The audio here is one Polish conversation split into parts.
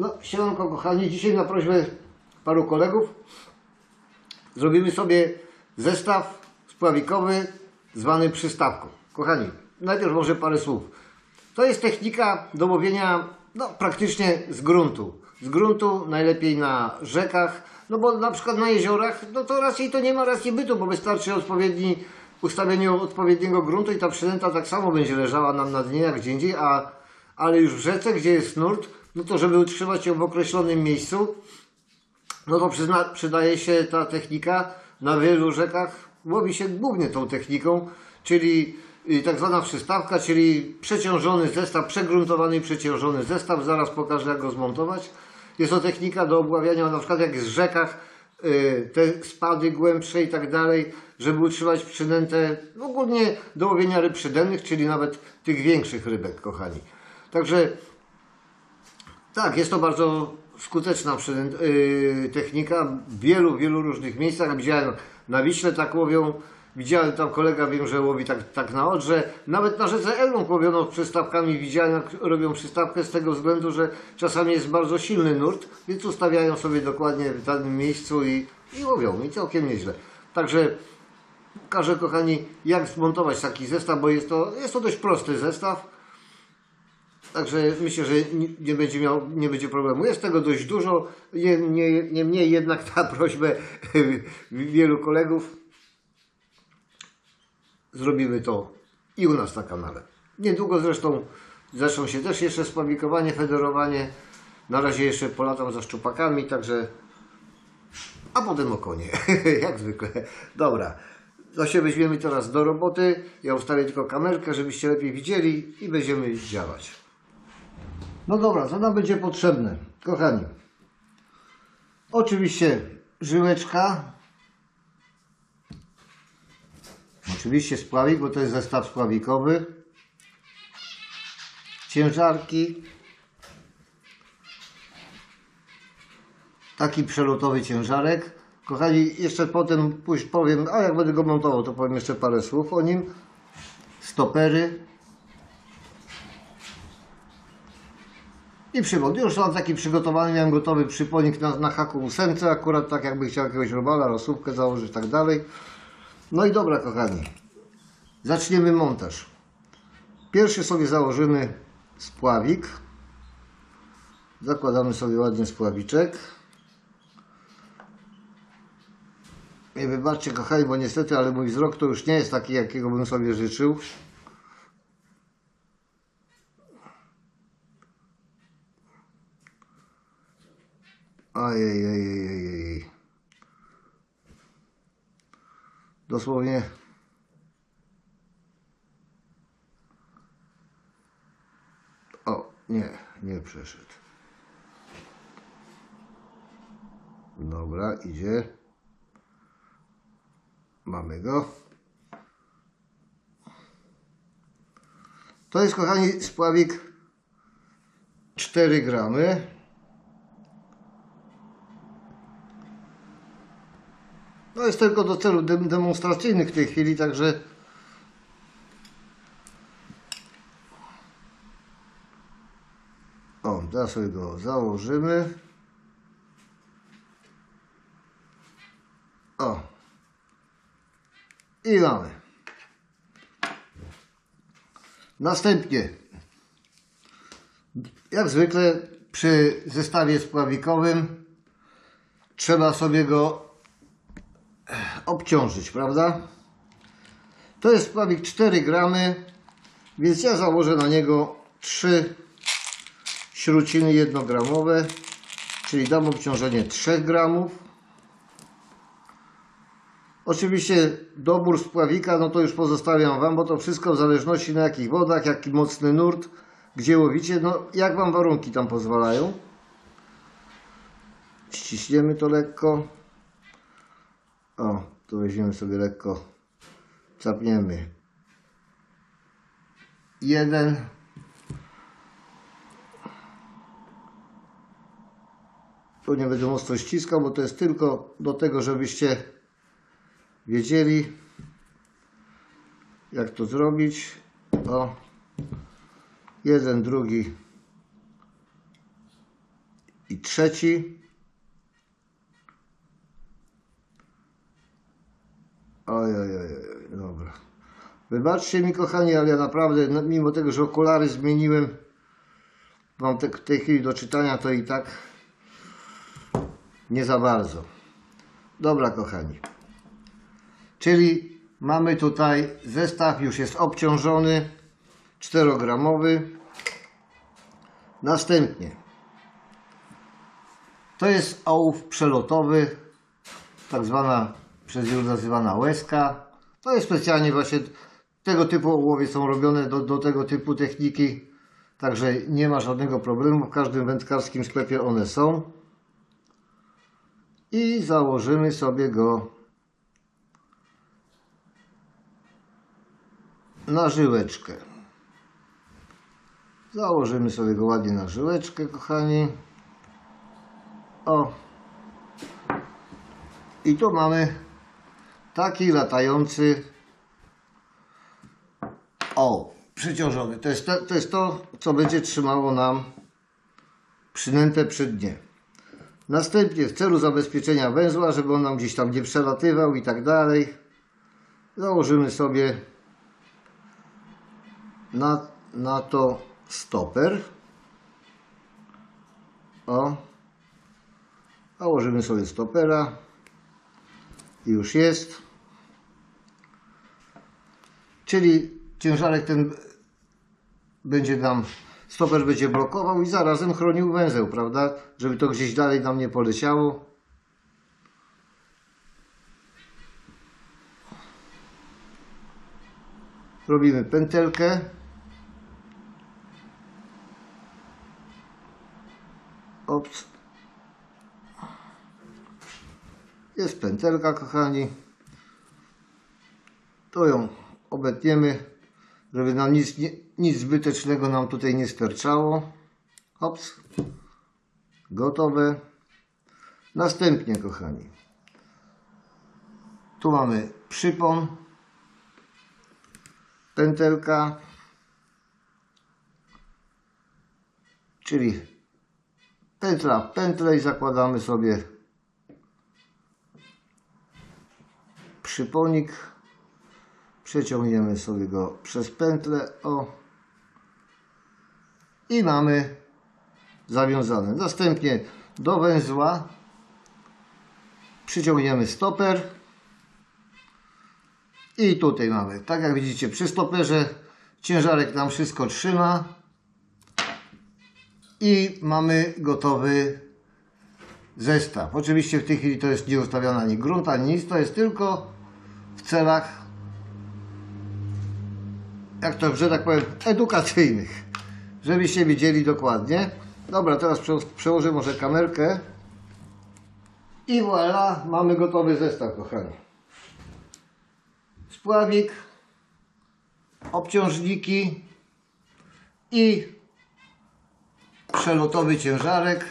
No, siemanko kochani, dzisiaj na prośbę paru kolegów zrobimy sobie zestaw spławikowy zwany przystawką. Kochani, najpierw może parę słów. To jest technika do łowienia no, praktycznie z gruntu. Z gruntu, najlepiej na rzekach, no bo na przykład na jeziorach, no to raczej to nie ma racji bytu, bo wystarczy odpowiedni, ustawienie odpowiedniego gruntu i ta przynęta tak samo będzie leżała nam na dnie jak gdzie indziej, a, ale już w rzece, gdzie jest nurt, no to żeby utrzymać ją w określonym miejscu, no to przyzna, przydaje się ta technika na wielu rzekach. Łowi się głównie tą techniką, czyli y, tak zwana przystawka, czyli przeciążony zestaw, przegruntowany i przeciążony zestaw. Zaraz pokażę jak go zmontować. Jest to technika do obławiania na przykład jak w rzekach, y, te spady głębsze i tak dalej, żeby utrzymać przynętę ogólnie do łowienia ryb przydennych, czyli nawet tych większych rybek, kochani. Także tak, jest to bardzo skuteczna yy, technika w wielu, wielu różnych miejscach. Widziałem na Wiśle tak łowią, widziałem tam kolega, wiem, że łowi tak, tak na Odrze. Nawet na rzece Elbląg łowiono przystawkami, widziałem jak robią przystawkę z tego względu, że czasami jest bardzo silny nurt, więc ustawiają sobie dokładnie w danym miejscu i, i łowią i całkiem nieźle. Także pokażę kochani jak zmontować taki zestaw, bo jest to, jest to dość prosty zestaw. Także myślę, że nie, będzie miał, nie będzie problemu. Jest tego dość dużo. Nie, nie, niemniej jednak na prośbę wielu kolegów zrobimy to i u nas na kanale. Niedługo zresztą zaczną się też jeszcze spawikowanie, federowanie. Na razie jeszcze polatam za szczupakami, także a potem o konie, jak zwykle. Dobra, to się weźmiemy teraz do roboty. Ja ustawię tylko kamerkę, żebyście lepiej widzieli i będziemy działać. No dobra, co nam będzie potrzebne? Kochani, oczywiście żyłeczka, oczywiście spławik, bo to jest zestaw spławikowy, ciężarki, taki przelotowy ciężarek. Kochani, jeszcze potem później powiem, a jak będę go montował, to powiem jeszcze parę słów o nim. Stopery, I przywód. Już mam taki przygotowany, miałem gotowy przyponik na, na haku ósemce, akurat tak jakby chciał jakiegoś robala, rosówkę założyć i tak dalej. No i dobra kochani, zaczniemy montaż. Pierwszy sobie założymy spławik. Zakładamy sobie ładnie spławiczek. I wybaczcie kochani, bo niestety, ale mój wzrok to już nie jest taki, jakiego bym sobie życzył. Ajejejejejej. Dosłownie. O, nie, nie przeszedł. Dobra, idzie. Mamy go. To jest, kochani, spławik 4 gramy. No jest tylko do celów dem- demonstracyjnych w tej chwili, także o, teraz sobie go założymy. O. I mamy. Następnie, jak zwykle przy zestawie spławikowym trzeba sobie go obciążyć, prawda? To jest spławik 4 gramy, więc ja założę na niego 3 śruciny jednogramowe, czyli dam obciążenie 3 gramów. Oczywiście dobór spławika, no to już pozostawiam Wam, bo to wszystko w zależności na jakich wodach, jaki mocny nurt, gdzie łowicie, no jak Wam warunki tam pozwalają. Ściśniemy to lekko. O, tu weźmiemy sobie lekko, capniemy. Jeden. Tu nie będę mocno ściskał, bo to jest tylko do tego, żebyście wiedzieli, jak to zrobić. O, jeden, drugi I trzeci. Oj, oj, oj, dobra. Wybaczcie mi, kochani, ale ja naprawdę, no, mimo tego, że okulary zmieniłem, mam te, w tej chwili do czytania, to i tak nie za bardzo. Dobra, kochani. Czyli mamy tutaj zestaw, już jest obciążony, 4-gramowy. Następnie to jest ołów przelotowy, tak zwana przez wielu nazywana łezka. To jest specjalnie właśnie tego typu ołowie są robione do, do tego typu techniki. Także nie ma żadnego problemu. W każdym wędkarskim sklepie one są. I założymy sobie go na żyłeczkę. Założymy sobie go ładnie na żyłeczkę, kochani. O. I tu mamy taki latający o, przyciążony. To jest to, to jest to, co będzie trzymało nam przynętę przy dnie. Następnie w celu zabezpieczenia węzła, żeby on nam gdzieś tam nie przelatywał i tak dalej, założymy sobie na, na to stoper. O. Założymy sobie stopera. Już jest. Czyli ciężarek ten będzie nam, stoper będzie blokował i zarazem chronił węzeł, prawda? Żeby to gdzieś dalej nam nie poleciało. Robimy pętelkę. Ops. Jest pętelka, kochani. To ją obetniemy, żeby nam nic, nic zbytecznego nam tutaj nie sterczało. Hops. Gotowe. Następnie, kochani. Tu mamy przypon. Pętelka. Czyli pętla w i zakładamy sobie przyponik. Przeciągniemy sobie go przez pętlę. O. I mamy zawiązane. Następnie do węzła przyciągniemy stoper. I tutaj mamy, tak jak widzicie, przy stoperze ciężarek nam wszystko trzyma. I mamy gotowy zestaw. Oczywiście w tej chwili to jest nie ustawiony ani grunt, ani nic. To jest tylko w celach, jak to, że tak powiem, edukacyjnych. Żebyście widzieli dokładnie. Dobra, teraz prze- przełożę może kamerkę. I voilà, mamy gotowy zestaw, kochani. Spławik, obciążniki i przelotowy ciężarek,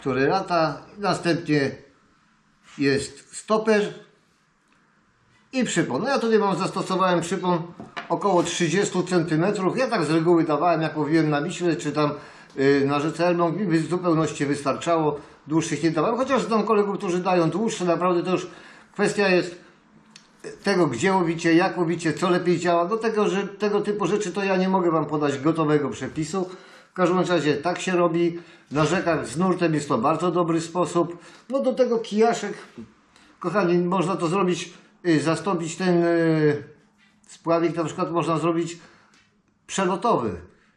który lata. Następnie jest stoper i przypon. No ja tutaj mam, zastosowałem przypon około 30 cm. Ja tak z reguły dawałem, jak łowiłem na Wiśle, czy tam yy, na rzece Elbląg, mi w zupełności wystarczało. Dłuższych nie dawałem, chociaż znam kolegów, którzy dają dłuższe, naprawdę to już kwestia jest tego, gdzie łowicie, jak łowicie, co lepiej działa. Do tego, że tego typu rzeczy to ja nie mogę Wam podać gotowego przepisu. W każdym razie tak się robi. Na rzekach z nurtem jest to bardzo dobry sposób. No do tego kijaszek, kochani, można to zrobić, y, zastąpić ten y, spławik, na przykład można zrobić przelotowy.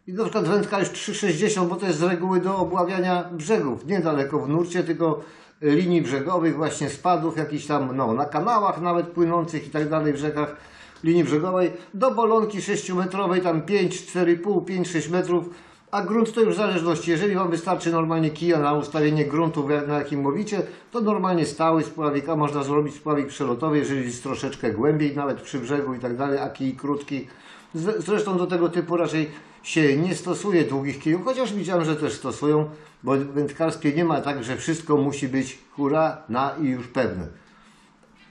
I na przykład wędka już 3,60, bo to jest z reguły do obławiania brzegów. Niedaleko w nurcie, tylko linii brzegowych, właśnie spadów jakichś tam, no, na kanałach nawet płynących i tak dalej w rzekach linii brzegowej. Do bolonki 6-metrowej, tam 5, 4,5, 5, 6 metrów. A grunt to już w zależności. Jeżeli Wam wystarczy normalnie kija na ustawienie gruntu, na jakim łowicie, to normalnie stały spławik, a można zrobić spławik przelotowy, jeżeli jest troszeczkę głębiej, nawet przy brzegu i tak dalej, a kij krótki. Zresztą do tego typu raczej się nie stosuje długich kijów, chociaż widziałem, że też stosują, bo w wędkarstwie nie ma tak, że wszystko musi być hura, na i już pewne.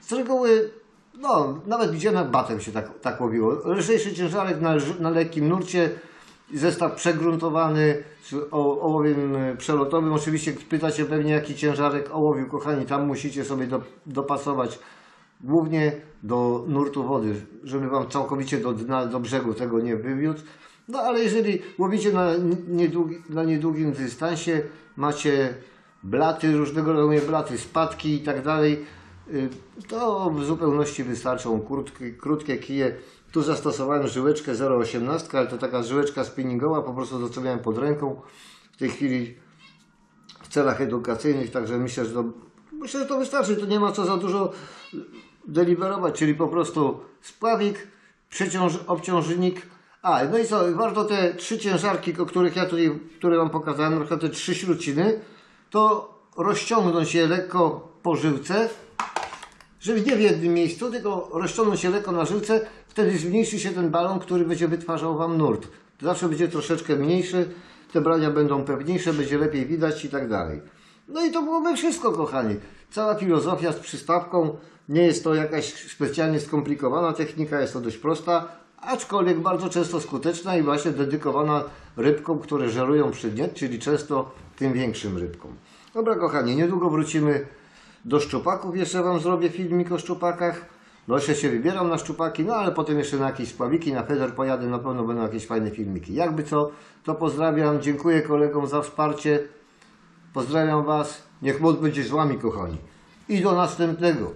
Z reguły, no, nawet widziałem batem się tak, tak łowiło. Lżejszy ciężarek na, na lekkim nurcie zestaw przegruntowany z ołowiem e, przelotowym. Oczywiście pytacie pewnie jaki ciężarek ołowiu, kochani, tam musicie sobie do, dopasować głównie do nurtu wody, żeby Wam całkowicie do dna, do brzegu tego nie wywiódł. No ale jeżeli łowicie na, niedługi, na niedługim dystansie, macie blaty, różnego rodzaju blaty, spadki i tak dalej, y, to w zupełności wystarczą krótkie, krótkie kije. Tu zastosowałem żyłeczkę 0,18, ale to taka żyłeczka spinningowa, po prostu to co miałem pod ręką. W tej chwili w celach edukacyjnych, także myślę, że to, myślę, że to wystarczy. Tu nie ma co za dużo deliberować, czyli po prostu spławik, przeciąż, obciążnik. A, no i co, warto te trzy ciężarki, o których ja tutaj, które Wam pokazałem, na przykład te trzy śruciny, to rozciągnąć je lekko po żyłce, żeby nie w jednym miejscu, tylko rozciągnąć się lekko na żyłce, wtedy zmniejszy się ten balon, który będzie wytwarzał Wam nurt. Zawsze będzie troszeczkę mniejszy, te brania będą pewniejsze, będzie lepiej widać i tak dalej. No i to byłoby wszystko, kochani. Cała filozofia z przystawką. Nie jest to jakaś specjalnie skomplikowana technika, jest to dość prosta, aczkolwiek bardzo często skuteczna i właśnie dedykowana rybkom, które żerują przy dnie, czyli często tym większym rybkom. Dobra, kochani, niedługo wrócimy do szczupaków. Jeszcze Wam zrobię filmik o szczupakach. No jeszcze się wybieram na szczupaki, no ale potem jeszcze na jakieś spławiki, na feder pojadę, na pewno będą jakieś fajne filmiki. Jakby co, to pozdrawiam, dziękuję kolegom za wsparcie. Pozdrawiam Was. Niech moc będzie z Wami, kochani. I do następnego.